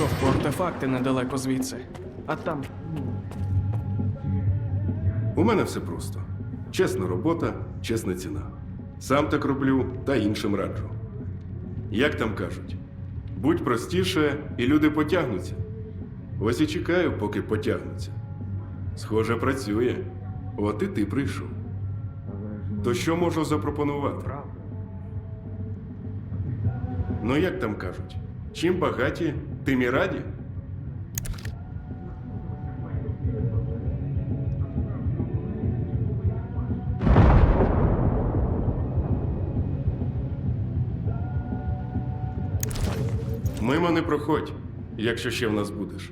артефакти недалеко звідси. А там У мене все просто. Чесна робота, чесна ціна. Сам так роблю та іншим раджу. Як там кажуть, будь простіше, і люди потягнуться. Ось і чекаю, поки потягнуться. Схоже, працює. От і ти прийшов. То що можу запропонувати? Ну, як там кажуть, чим багаті, тим і раді. Мимо не проходь, якщо ще в нас будеш.